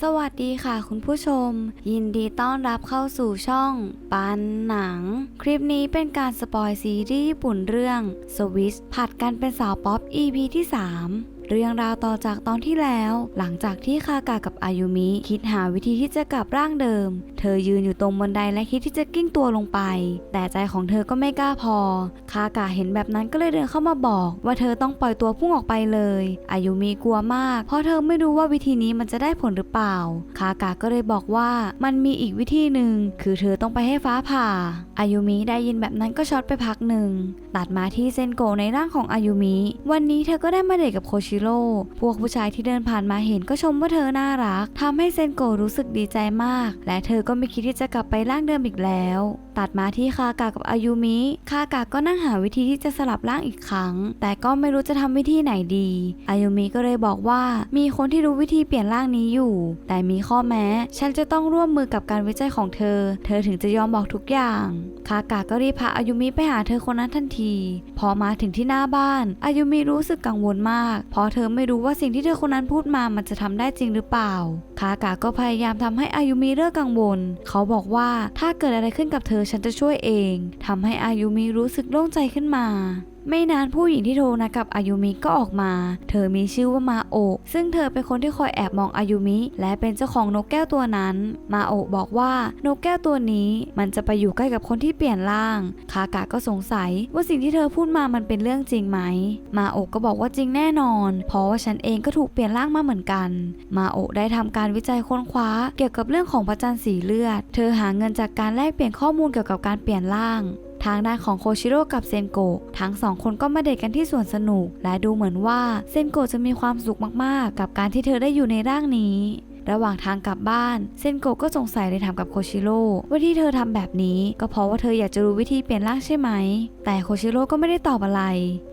สวัสดีค่ะคุณผู้ชม ยินดีต้อนรับเข้าสู่ช่อง ปันหนัง คลิปนี้เป็นการสปอยซีรีส์ญี่ปุ่นเรื่องสวิสผัดกันเป็นสาวป๊อป EP ที่ 3 เรื่องราวต่อจากตอนที่แล้ว หลังจากที่คากากับอายุมิคิดหาวิธีที่จะกลับร่างเดิม เธอยืนอยู่ตรงบันไดและคิดที่จะกิ้งตัวลงไป แต่ใจของเธอก็ไม่กล้าพอ คากาเห็นแบบนั้นก็เลยเดินเข้ามาบอกว่าเธอต้องปล่อยตัวพุ่งออกไปเลย อายุมิกลัวมาก เพราะเธอไม่รู้ว่าวิธีนี้มันจะได้ผลหรือเปล่า คากาก็เลยบอกว่ามันมีอีกวิธีหนึ่งคือเธอต้องไปให้ฟ้าผ่า อายุมิได้ยินแบบนั้นก็ช็อตไปพักหนึ่งตัดมาที่เซนโกในร่างของอายุมิ วันนี้เธอก็ได้มาเดทกับโคชิโร่พวกผู้ชายที่เดินผ่านมาเห็นก็ชมว่าเธอน่ารักทำให้เซนโกรู้สึกดีใจมาก และเธอก็ไม่คิดที่จะกลับไปร่างเดิมอีกแล้ว ตัดมาที่คากากับอายุมิคากาก็นั่งหาวิธีที่จะสลับร่างอีกครั้ง แต่ก็ไม่รู้จะทำวิธีไหนดีอายุมิก็เลยบอกว่ามีคนที่รู้วิธีเปลี่ยนร่างนี้อยู่ แต่มีข้อแม้ ฉันจะต้องร่วมมือกับการวิจัยของเธอ เธอถึงจะยอมบอกทุกอย่างคากาก็รีบพาอายุมิไปหาเธอคนนั้นทันที พอมาถึงที่หน้าบ้านอายุมิรู้สึกกังวลมาก เพราะเธอไม่รู้ว่าสิ่งที่เธอคนนั้นพูดมามันจะทำได้จริงหรือเปล่า คากาก็พยายามทำให้อายุมิเลิกกังวล เขาบอกว่าถ้าเกิดอะไรขึ้นกับเธอฉันจะช่วยเองทำให้อายุมิรู้สึกโล่งใจขึ้นมา ไม่นานผู้หญิงที่โทรนะกับอายุมิก็ออกมา เธอมีชื่อว่ามาโอซึ่งเธอเป็นคนที่คอยแอบมองอายุมิ และเป็นเจ้าของนกแก้วตัวนั้น มาโอบอกว่านกแก้วตัวนี้มันจะไปอยู่ใกล้กับคนที่เปลี่ยนร่าง คากะก็สงสัยว่าสิ่งที่เธอพูดมามันเป็นเรื่องจริงไหม มาโอก็บอกว่าจริงแน่นอน เพราะว่าฉันเองก็ถูกเปลี่ยนร่างมาเหมือนกัน มาโอได้ทำการวิจัยค้นคว้า เกี่ยวกับเรื่องของพระจันทร์สีเลือด เธอหาเงินจากการแลกเปลี่ยนข้อมูลเกี่ยวกับการเปลี่ยนร่าง ทางด้านของโคชิโร่กับเซนโกะทั้งสองคนก็มาเดทกันที่สวนสนุก และดูเหมือนว่าเซนโกะจะมีความสุขมากๆ กับการที่เธอได้อยู่ในร่างนี้ ระหว่างทางกลับบ้าน เซนโกะก็สงสัยเลยถามกับโคชิโร่ว่าที่เธอทำแบบนี้ ก็เพราะว่าเธออยากจะรู้วิธีเปลี่ยนร่างใช่ไหม แต่โคชิโร่ก็ไม่ได้ตอบอะไร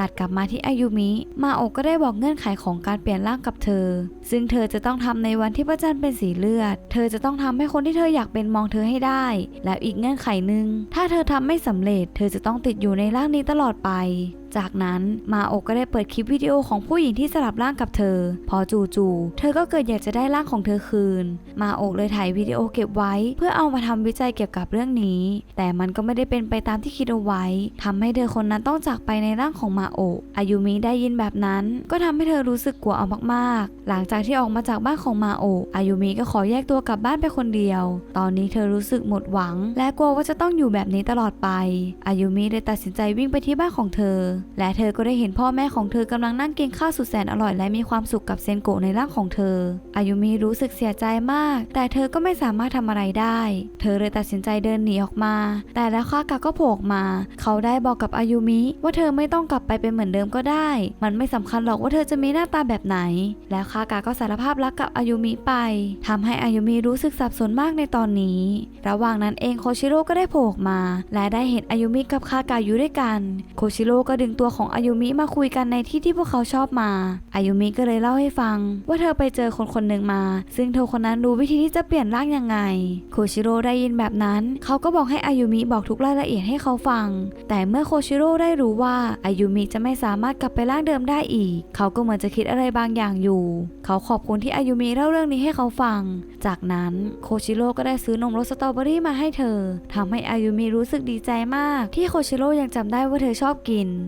ตัดกลับมาที่อายุมิ มาโอะก็ได้บอกเงื่อนไขของการเปลี่ยนร่างกับเธอ ซึ่งเธอจะต้องทำในวันที่พระจันทร์เป็นสีเลือด เธอจะต้องทำให้คนที่เธออยากเป็นมองเธอให้ได้ แล้วอีกเงื่อนไขหนึ่งถ้าเธอทำไม่สำเร็จ เธอจะต้องติดอยู่ในร่างนี้ตลอดไป จากนั้นมาโอก็ได้เปิดคลิปวิดีโอของผู้หญิงที่สลับร่างกับเธอ พอจู่ๆเธอก็เกิดอยากจะได้ร่างของเธอคืน มาโอเลยถ่ายวิดีโอเก็บไว้ เพื่อเอามาทำวิจัยเกี่ยวกับเรื่องนี้ แต่มันก็ไม่ได้เป็นไปตามที่คิดเอาไว้ทำให้เธอคนนั้นต้องจากไปในร่างของมาโออายุมิได้ยินแบบนั้น ก็ทำให้เธอรู้สึกกลัวเอามากๆ หลังจากที่ออกมาจากบ้านของมาโออายุมิก็ขอแยกตัวกลับบ้านไปคนเดียว ตอนนี้เธอรู้สึกหมดหวัง และกลัวว่าจะต้องอยู่แบบนี้ตลอดไปอายุมิเลยตัดสินใจวิ่งไปที่บ้านของเธอและเธอก็ได้เห็นพ่อแม่ของเธอกำลังนั่งกินข้าวสุดแสนอร่อยและมีความสุขกับเซนโกะในร่างของเธอ อายุมิรู้สึกเสียใจมาก แต่เธอก็ไม่สามารถทำอะไรได้ เธอเลยตัดสินใจเดินหนีออกมา แต่แล้วคากาก็โผล่มา เขาได้บอกกับอายุมิว่าเธอไม่ต้องกลับไปเป็นเหมือนเดิมก็ได้ มันไม่สำคัญหรอกว่าเธอจะมีหน้าตาแบบไหน แล้วคากาก็สารภาพรักกับอายุมิไปทำให้อายุมิรู้สึกสับสนมากในตอนนี้ ระหว่างนั้นเองโคชิโร่ก็ได้โผล่มา และได้เห็นอายุมิกับคากาอยู่ด้วยกัน โคชิโร่ก็ดึงตัวของอายุมิมาคุยกันในที่ที่พวกเขาชอบมา อายุมิก็เลยเล่าให้ฟัง ว่าเธอไปเจอคนคนหนึ่งมา ซึ่งเธอคนนั้นรู้วิธีที่จะเปลี่ยนร่างยังไงโคชิโร่ได้ยินแบบนั้น เขาก็บอกให้อายุมิบอกทุกรายละเอียดให้เขาฟัง แต่เมื่อโคชิโร่ได้รู้ว่าอายุมิจะไม่สามารถกลับไปร่างเดิมได้อีก เขาก็เหมือนจะคิดอะไรบางอย่างอยู่ เขาขอบคุณที่อายุมิเล่าเรื่องนี้ให้เขาฟัง จากนั้นโคชิโร่ก็ได้ซื้อนมรสสตรอเบอรี่มาให้เธอทำให้อายุมิรู้สึกดีใจมาก ที่โคชิโร่ยังจำได้ว่าเธอชอบกิน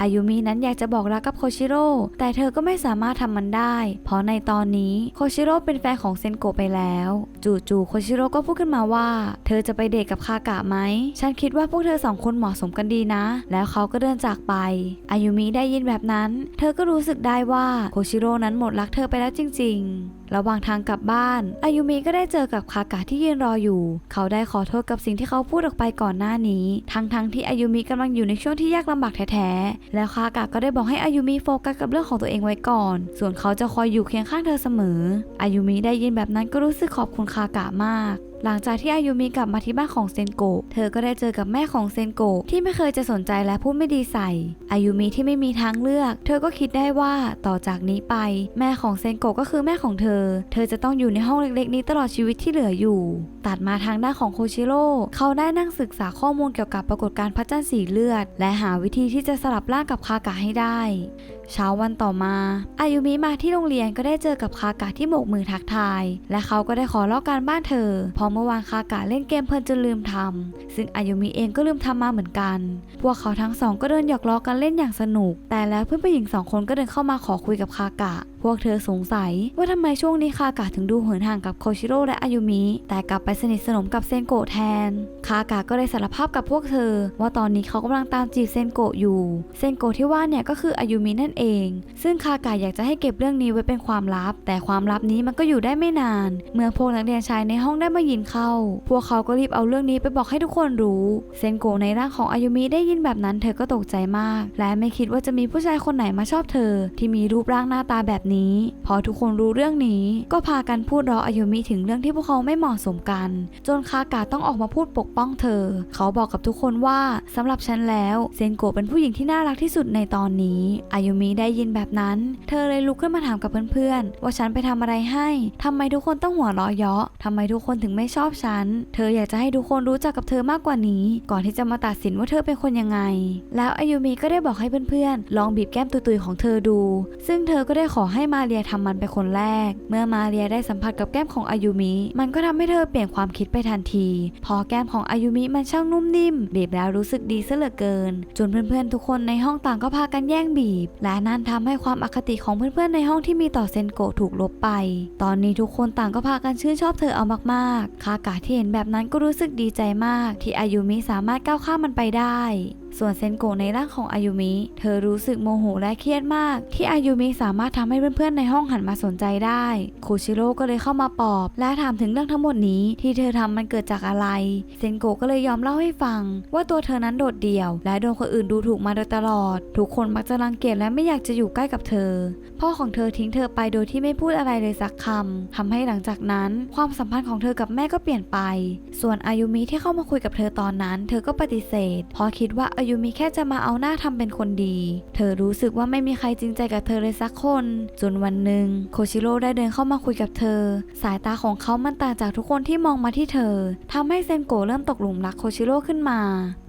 อายุมินั้นอยากจะบอกรักกับโคชิโร่แต่เธอก็ไม่สามารถทำมันได้ เพราะในตอนนี้โคชิโร่เป็นแฟนของเซนโกไปแล้ว จู่ๆโคชิโร่ก็พูดขึ้นมาว่า เธอจะไปเดทกับคากะไหม ฉันคิดว่าพวกเธอสองคนเหมาะสมกันดีนะ แล้วเขาก็เดินจากไป อายุมิได้ยินแบบนั้น เธอก็รู้สึกได้ว่าโคชิโร่นั้นหมดรักเธอไปแล้วจริง ๆ ระหว่างทางกลับบ้าน อายุมิก็ได้เจอกับคากะที่ยืนรออยู่ เขาได้ขอโทษกับสิ่งที่เขาพูดออกไปก่อนหน้านี้ ทั้งๆที่อายุมิกำลังอยู่ในช่วงที่ยากลำบากแท้ๆแล้วคากะก็ได้บอกให้อายุมิโฟกัสกับเรื่องของตัวเองไว้ก่อน ส่วนเขาจะคอยอยู่เคียงข้างเธอเสมอ อายุมิได้ยินแบบนั้นก็รู้สึกขอบคุณคากะมากหลังจากที่อายุมิกลับมาที่บ้านของเซนโกะ เธอก็ได้เจอกับแม่ของเซนโกะที่ไม่เคยจะสนใจและพูดไม่ดีใส่ อายุมิที่ไม่มีทางเลือก เธอก็คิดได้ว่าต่อจากนี้ไป แม่ของเซนโกะก็คือแม่ของเธอ เธอจะต้องอยู่ในห้องเล็กๆ นี้ตลอดชีวิตที่เหลืออยู่ ตัดมาทางด้านของโคชิโร่ เขาได้นั่งศึกษาข้อมูลเกี่ยวกับปรากฏการณ์พระจันทร์สีเลือด และหาวิธีที่จะสลับร่างกับคากะให้ได้เช้าวันต่อมา อายุมิมาที่โรงเรียนก็ได้เจอกับคากะที่โบกมือทักทาย และเขาก็ได้ขอลอกการบ้านเธอ พอเมื่อวานคากะเล่นเกมเพลินจนลืมทำซึ่งอายุมิเองก็ลืมทำมาเหมือนกัน พวกเขาทั้งสองก็เดินหยอกล้อกันเล่นอย่างสนุก แต่แล้วเพื่อนผู้หญิงสองคนก็เดินเข้ามาขอคุยกับคากะพวกเธอสงสัยว่าทำไมช่วงนี้คากะถึงดูเหินห่างกับโคชิโร่และอายุมิ แต่กลับไปสนิทสนมกับเซนโกะแทน คากะก็เลยสารภาพกับพวกเธอ ว่าตอนนี้เขากำลังตามจีบเซนโกะอยู่ เซนโกะที่ว่าเนี่ยก็คืออายุมินั่นเอง ซึ่งคากะอยากจะให้เก็บเรื่องนี้ไว้เป็นความลับ แต่ความลับนี้มันก็อยู่ได้ไม่นาน เมื่อพวกนักเรียนชายในห้องได้มายินเข้า พวกเขาก็รีบเอาเรื่องนี้ไปบอกให้ทุกคนรู้ เซนโกะในร่างของอายุมิได้ยินแบบนั้นเธอก็ตกใจมาก และไม่คิดว่าจะมีผู้ชายคนไหนมาชอบเธอ ที่มีรูปร่างหน้าตาแบบนี้ พอทุกคนรู้เรื่องนี้ ก็พากันพูดร้ออายุมิถึงเรื่องที่พวกเขาไม่เหมาะสมกัน จนคากะต้องออกมาพูดปกป้องเธอ เขาบอกกับทุกคนว่าสำหรับฉันแล้วเซนโกะเป็นผู้หญิงที่น่ารักที่สุดในตอนนี้ อายุมิได้ยินแบบนั้น เธอเลยลุกขึ้นมาถามกับเพื่อนๆ ว่าฉันไปทำอะไรให้ทำไมทุกคนต้องหัวเราะเยาะทำไมทุกคนถึงไม่ชอบฉัน เธออยากจะให้ทุกคนรู้จักกับเธอมากกว่านี้ ก่อนที่จะมาตัดสินว่าเธอเป็นคนยังไง แล้วอายุมิก็ได้บอกให้เพื่อนๆ ลองบีบแก้มตุยๆของเธอดู ซึ่งเธอก็ได้ขอใให้มาเรียทำมันเป็นคนแรก เมื่อมาเรียได้สัมผัสกับแก้มของอายุมิ มันก็ทำให้เธอเปลี่ยนความคิดไปทันที พอแก้มของอายุมิมันช่างนุ่มนิ่มบีบแล้วรู้สึกดีซะเหลือเกิน จนเพื่อนๆ ทุกคนในห้องต่างก็พากันแย่งบีบ และนั่นทำให้ความอคติของเพื่อนๆในห้องที่มีต่อเซนโกะถูกลบไป ตอนนี้ทุกคนต่างก็พากันชื่นชอบเธอเอามากๆ คากะที่เห็นแบบนั้นก็รู้สึกดีใจมาก ที่อายุมิสามารถก้าวข้ามมันไปได้ ส่วนเซนโกะในร่างของอายุมิ เธอรู้สึกโมโหและเครียดมาก ที่อายุมิสามารถทำให้เพื่อนๆในห้องหันมาสนใจได้คูชิโร่ก็เลยเข้ามาปอบ และถามถึงเรื่องทั้งหมดนี้ ที่เธอทำมันเกิดจากอะไร เซนโกะก็เลยยอมเล่าให้ฟัง ว่าตัวเธอนั้นโดดเดี่ยว และโดนคนอื่นดูถูกมาโดยตลอด ทุกคนมักจะรังเกียจและไม่อยากจะอยู่ใกล้กับเธอพ่อของเธอทิ้งเธอไปโดยที่ไม่พูดอะไรเลยสักคำทำให้หลังจากนั้น ความสัมพันธ์ของเธอกับแม่ก็เปลี่ยนไป ส่วนอายุมิที่เข้ามาคุยกับเธอตอนนั้น เธอก็ปฏิเสธเพราะคิดว่าอายุมิแค่จะมาเอาหน้าทำเป็นคนดี เธอรู้สึกว่าไม่มีใครจริงใจกับเธอเลยสักคน จนวันหนึ่งโคชิโร่ได้เดินเข้ามาคุยกับเธอ สายตาของเขามันต่างจากทุกคนที่มองมาที่เธอทำให้เซนโกะเริ่มตกหลุมรักโคชิโร่ขึ้นมา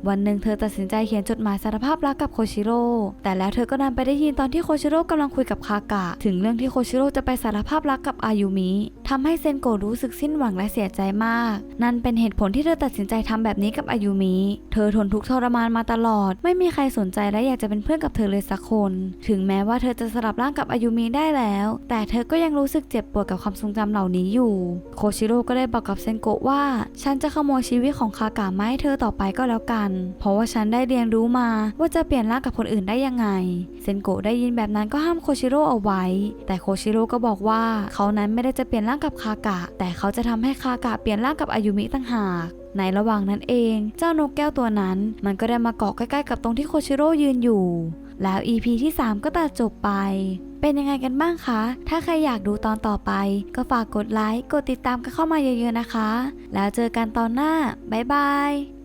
วันหนึ่งเธอตัดสินใจเขียนจดหมายสารภาพรักกับโคชิโร่แต่แล้วเธอก็ดันไปได้ยินตอนที่โคชิโร่กำลังคุยกับคากะ ถึงเรื่องที่โคชิโร่จะไปสารภาพรักกับอายุมิทำให้เซนโกะรู้สึกสิ้นหวังและเสียใจมาก นั่นเป็นเหตุผลที่เธอตัดสินใจทำแบบนี้กับอายุมิเธอทนทุกข์ทรมานมาตลอด ไม่มีใครสนใจและอยากจะเป็นเพื่อนกับเธอเลยสักคน ถึงแม้ว่าเธอจะสลับร่างกับอายุมิได้แล้ว แต่เธอก็ยังรู้สึกเจ็บปวดกับความทรงจำเหล่านี้อยู่ โคชิโร่ก็ได้บอกกับเซนโกะว่า ฉันจะขโมยชีวิตของคากะมาให้เธอต่อไปก็แล้วกัน เพราะว่าฉันได้เรียนรู้มาว่าจะเปลี่ยนร่างกับคนอื่นได้ยังไง เซนโกะได้ยินแบบนั้นก็ห้ามโคชิโร่เอาไว้ แต่โคชิโร่ก็บอกว่าเขานั้นไม่ได้จะเปลี่ยนร่างกับคากะ แต่เขาจะทำให้คากะเปลี่ยนร่างกับอายุมิต่างหากในระหว่างนั้นเอง เจ้านกแก้วตัวนั้น มันก็ได้มาเกาะใกล้ๆกับตรงที่โคชิโร่ยืนอยู่ แล้ว EP ที่ 3 ก็ตัดจบไป เป็นยังไงกันบ้างคะ ถ้าใครอยากดูตอนต่อไป ก็ฝากกดไลค์ กดติดตามกันเข้ามาเยอะๆนะคะ แล้วเจอกันตอนหน้า บ๊ายบาย